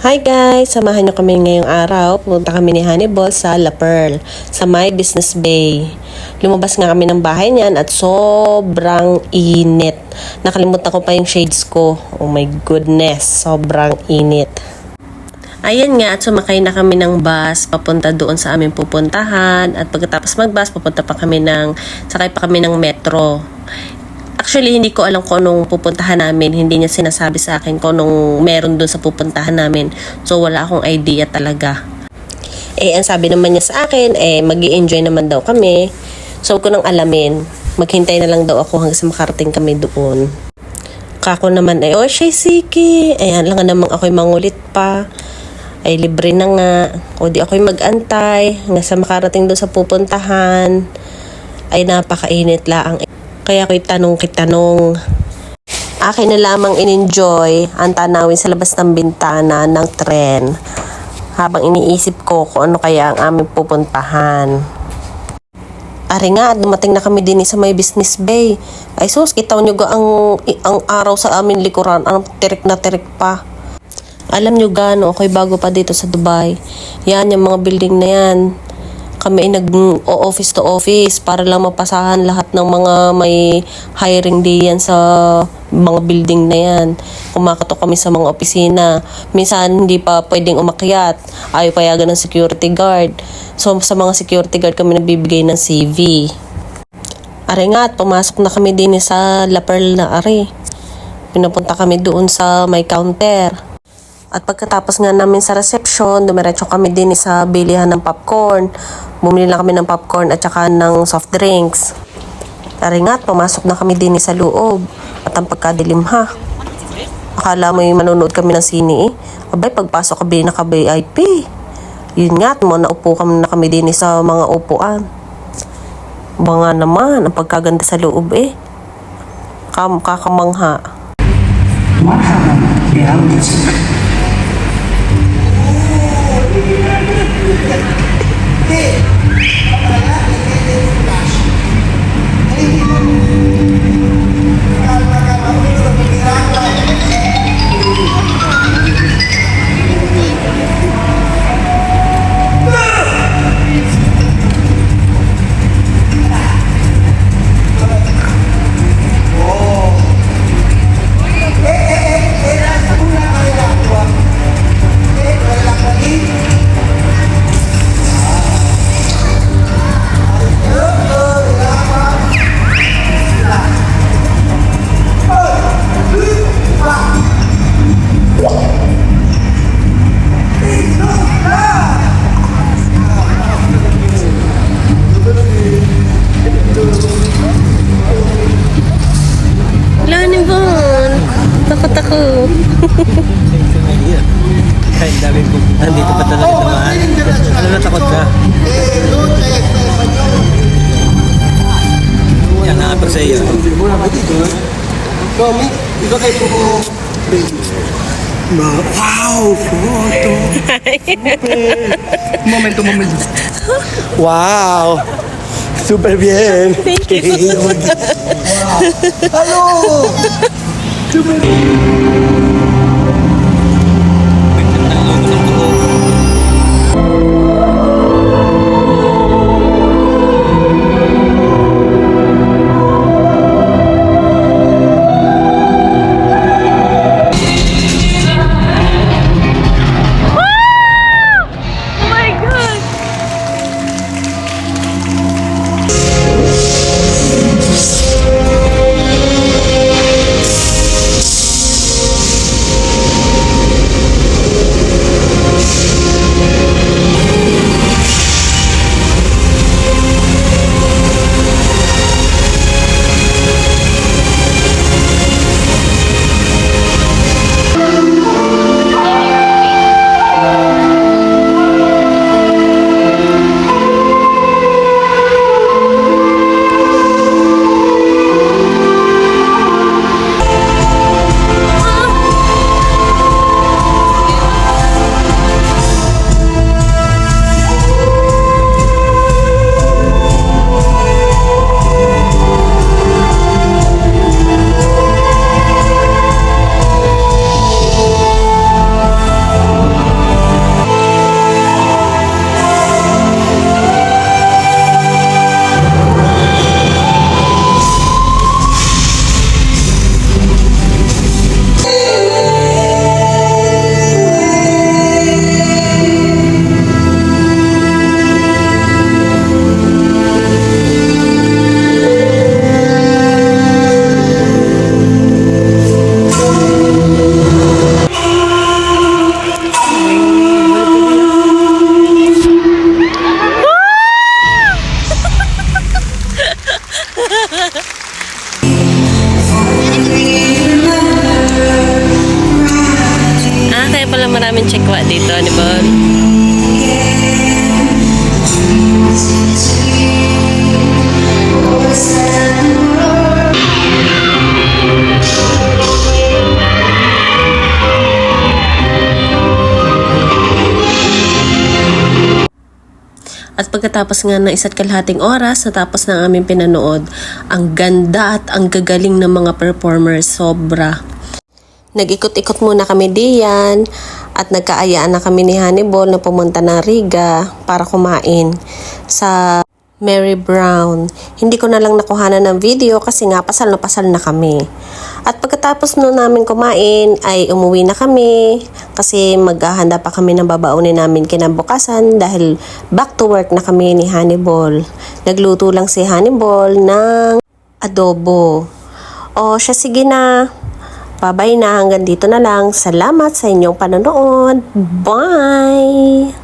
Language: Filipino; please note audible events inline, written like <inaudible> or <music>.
Hi guys! Samahan niyo kami ngayong araw. Pumunta kami ni Hannibal sa La Pearl, sa My Business Bay. Lumabas nga kami ng bahay niyan at sobrang init. Nakalimutan ko pa yung shades ko. Oh my goodness, sobrang init. Ayan nga, at sumakay na kami ng bus papunta doon sa aming pupuntahan. At pagkatapos mag-bus, papunta pa kami ng, sakay pa kami ng metro. Actually, hindi ko alam kung anong pupuntahan namin. Hindi niya sinasabi sa akin kung anong meron doon sa pupuntahan namin. So, wala akong idea talaga. Eh, ang sabi naman niya sa akin, eh, mag enjoy naman daw kami. So, ko nang alamin, maghintay na lang daw ako hanggang sa makarating kami doon. Kako naman ay, oh, siya siki. Ayan lang namang ako'y mangulit pa. Ay, libre na nga. O di ako'y mag-antay hanggang sa makarating doon sa pupuntahan. Ay, napakainit laang. Kaya ako'y tanong kitanong. Akin na lamang in-enjoy ang tanawin sa labas ng bintana ng tren habang iniisip ko kung ano kaya ang aming pupuntahan. Ari nga, dumating na kami din sa may business bay. Ay sus, kita nyo ga ang, ang araw sa amin likuran. Anong tirik na tirik pa. Alam nyo gaano, ako'y bago pa dito sa Dubai. Yan, yung mga building na yan. Kami nag-office to office para lang mapasahan lahat ng mga may hiring day yan sa mga building na yan. Kumakatok kami sa mga opisina. Minsan hindi pa pwedeng umakyat. Ayaw payagan ng security guard. So sa mga security guard kami nagbibigay ng CV. Are nga, at pumasok na kami din sa La Perle na are. Pinapunta kami doon sa may counter. At pagkatapos nga namin sa reception, section, dumiretso kami din sa bilihan ng popcorn. Bumili lang kami ng popcorn at saka ng soft drinks. Aringat, pumasok na kami din sa loob. At ang pagkadilim ha. Akala mo yung manonood kami ng sini eh. Abay, pagpasok kami na ka-VIP. Yun nga, mo naupo kami na kami din sa mga upuan. Banga naman, ang pagkaganda sa loob eh. Kam kakamangha. What happened? Takot ako. Kahit dami po, nandito pa talaga sa mga Ano natakot ka? Yan nga pa sa iyo. Wow, photo. <laughs> momento, momento. Wow. Super bien. Thank you. Hello. <laughs> Oh maraming chekwa dito, ni Bon. At pagkatapos nga ng isa't kalahating oras, natapos na ang aming pinanood, ang ganda at ang gagaling ng mga performers, sobra. Nag-ikot-ikot muna kami diyan at nagkaayaan na kami ni Hannibal na pumunta ng Riga para kumain sa Mary Brown. Hindi ko na lang nakuhanan ng video kasi nga pasal na pasal na kami. At pagkatapos no namin kumain ay umuwi na kami kasi maghahanda pa kami ng babaunin namin kinabukasan dahil back to work na kami ni Hannibal. Nagluto lang si Hannibal ng adobo. O siya sige na. Bye-bye na. Hanggang dito na lang. Salamat sa inyong panonood. Bye!